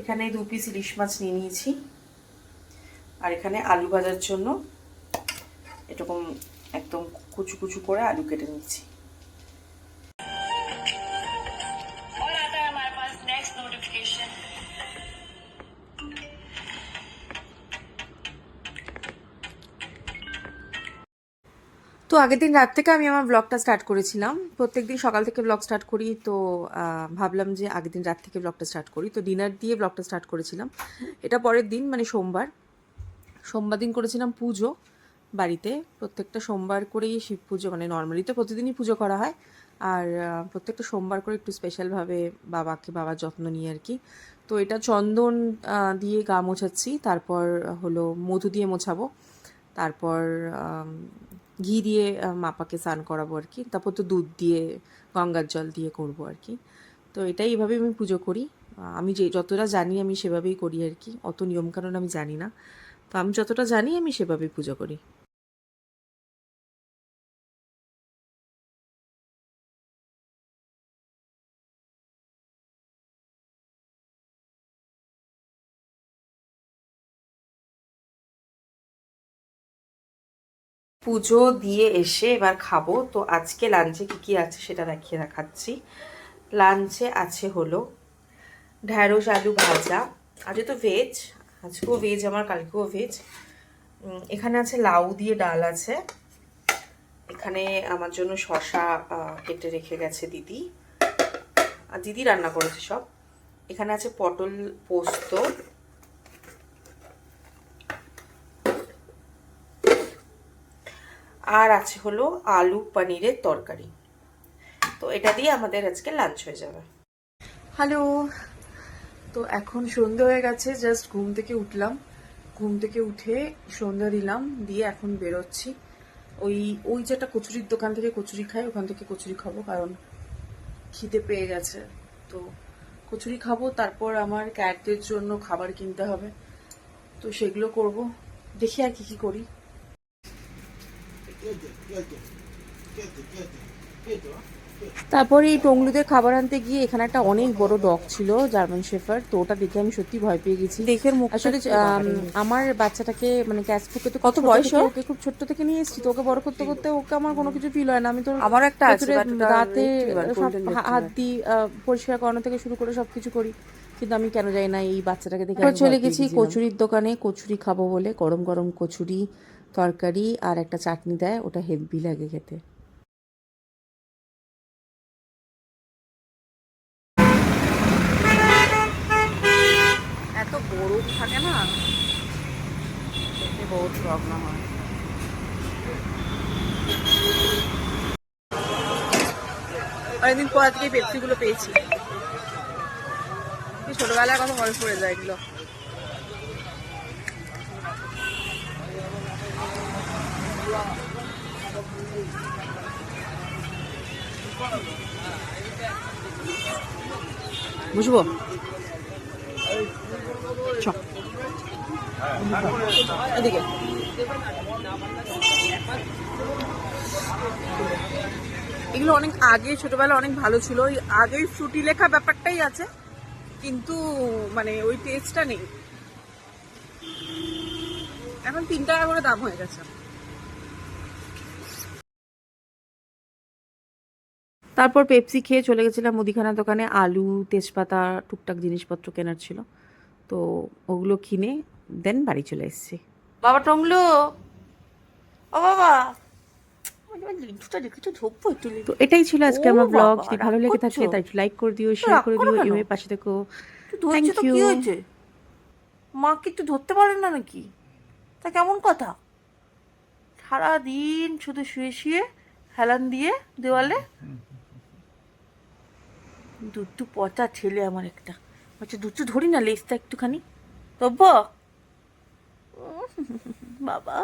এখানে দু পিস ইলিশ মাছ নিয়ে নিয়েছি। আর এখানে আলু ভাজার জন্য এরকম একদম কুচু কুচু করে আলু কেটে নিচ্ছি। তো আগের দিন রাত থেকে আমি আমার ব্লগটা স্টার্ট করেছিলাম। প্রত্যেক দিন সকাল থেকে ব্লগ স্টার্ট করি, তো ভাবলাম যে আগের দিন রাত থেকে ব্লগটা স্টার্ট করি। তো ডিনার দিয়ে ব্লগটা স্টার্ট করেছিলাম। এটা পরের দিন মানে সোমবার। সোমবার দিন করেছিলাম পুজো বাড়িতে। প্রত্যেকটা সোমবার করেই শিব পুজো মানে নর্মালি তো প্রতিদিনই পুজো করা হয়। আর প্রত্যেকটা সোমবার করে একটু স্পেশালভাবে বাবাকে বাবার যত্ন নিয়ে আর কি। তো এটা চন্দন দিয়ে গা মোছাচ্ছি। তারপর হলো মধু দিয়ে মোছাবো। তারপর ঘি দিয়ে মাপাকে স্নান করাবো আর কি। তারপর তো দুধ দিয়ে, গঙ্গার জল দিয়ে করব আর কি। তো এটাই এভাবে আমি পুজো করি। আমি যে যতটা জানি আমি সেভাবেই করি আর কি। অত নিয়মকানুন আমি জানি না। তো আমি যতটা জানি আমি সেভাবেই পুজো করি। পুজো দিয়ে এসে এবার খাব। তো আজকে লাঞ্চে কি কি আছে সেটা দেখিয়ে দেখাচ্ছি। লাঞ্চে আছে হলো ঢ্যাঁড়স আলু ভাজা, আজকে তো ভেজ আজকেও ভেজ আমার কালকেও ভেজ এখানে আছে লাউ দিয়ে ডাল আছে। এখানে আমার জন্য শশা কেটে রেখে গেছে দিদি। আর দিদি রান্না করেছে সব। এখানে আছে পটল পোস্ত আর আছে হলো আলু পনিরের তরকারি। তো এটা দিয়ে আমাদের আজকে লাঞ্চ হয়ে যাবে। হ্যালো তো এখন সন্ধ্যে হয়ে গেছে জাস্ট ঘুম থেকে উঠলাম। ঘুম থেকে উঠে সন্ধ্যা দিলাম, দিয়ে এখন বেরোচ্ছি। ওই ওই যে একটা কচুরির দোকান থেকে কচুরি খাই, ওখান থেকে কচুরি খাব, কারণ খিদে পেয়ে গেছে। তো কচুরি খাব, তারপর আমার ক্যাটদের জন্য খাবার কিনতে হবে। তো সেগুলো করব। দেখি আর কি কি করি। তারপরে এই টংলুদের খাবার আনতে গিয়ে এখানে একটা অনেক বড় ডগ ছিল জার্মান শেফার তো ওটা দেখে আমি সত্যি ভয় পেয়ে গেছি। দেখে আসলে আমার বাচ্চাটাকে মানে ক্যাচ ফুকে তো কত বয়স ওকে খুব ছোট্ট থেকে নিয়ে এসেছি তো ওকে বড় করতে করতে ওকে আমার কোনো কিছু ফিল হয় না। আমি তো আমার একটা দাঁতে হাত দিই পরিষ্কার করানো থেকে শুরু করে সবকিছু করি। কিন্তু আমি কেন যাই না এই বাচ্চাটাকে দেখে চলে গেছি কচুরির দোকানে কচুরি খাব বলে গরম গরম কচুরি তরকারি আর একটা চাটনি দেয়, ওটা হেভি লাগে খেতে। এত বরফ থাকে না বহুত প্রবলেম হয়। অনেকদিন পর আজকে পেপসি গুলো পেয়েছি। এই ছোটবেলার কথা মনে পড়ে যায় এগুলো। বুঝব এদিকে। এগুলো অনেক আগে, ছোটবেলা অনেক ভালো ছিল। ওই আগেই ফ্রুটি লেখা ব্যাপারটাই আছে, কিন্তু মানে ওই টেস্টটা নেই। এখন তিন টাকা করে দাম হয়ে গেছে। তারপর পেপসি খেয়ে চলে গেছিলাম মুদিখানা দোকানে। আলু তেজপাতা টুকটাক জিনিসপত্র কেনার ছিল। তো ওগুলো কিনে দেন বাড়ি চলে এসেছি। বাবা টংলো ও বাবা! তো এটাই ছিল আজকে আমার ব্লগ যদি ভালো লেগে থাকে তাই লাইক করে দিও শেয়ার করে দিও? এভাবে পাশে থেকো। ধরছে Thank তো কি you. হয়েছে? মা কি একটু ধরতে পারেন না নাকি? তা কেমন কথা? সারা দিন শুধু শুয়ে শুয়ে হেলান দিয়ে দেওয়ালে দুধটু পচা ছেলে আমার একটা। আচ্ছা দুটু ধরি না লেজটা একটুখানি। তব্য বাবা।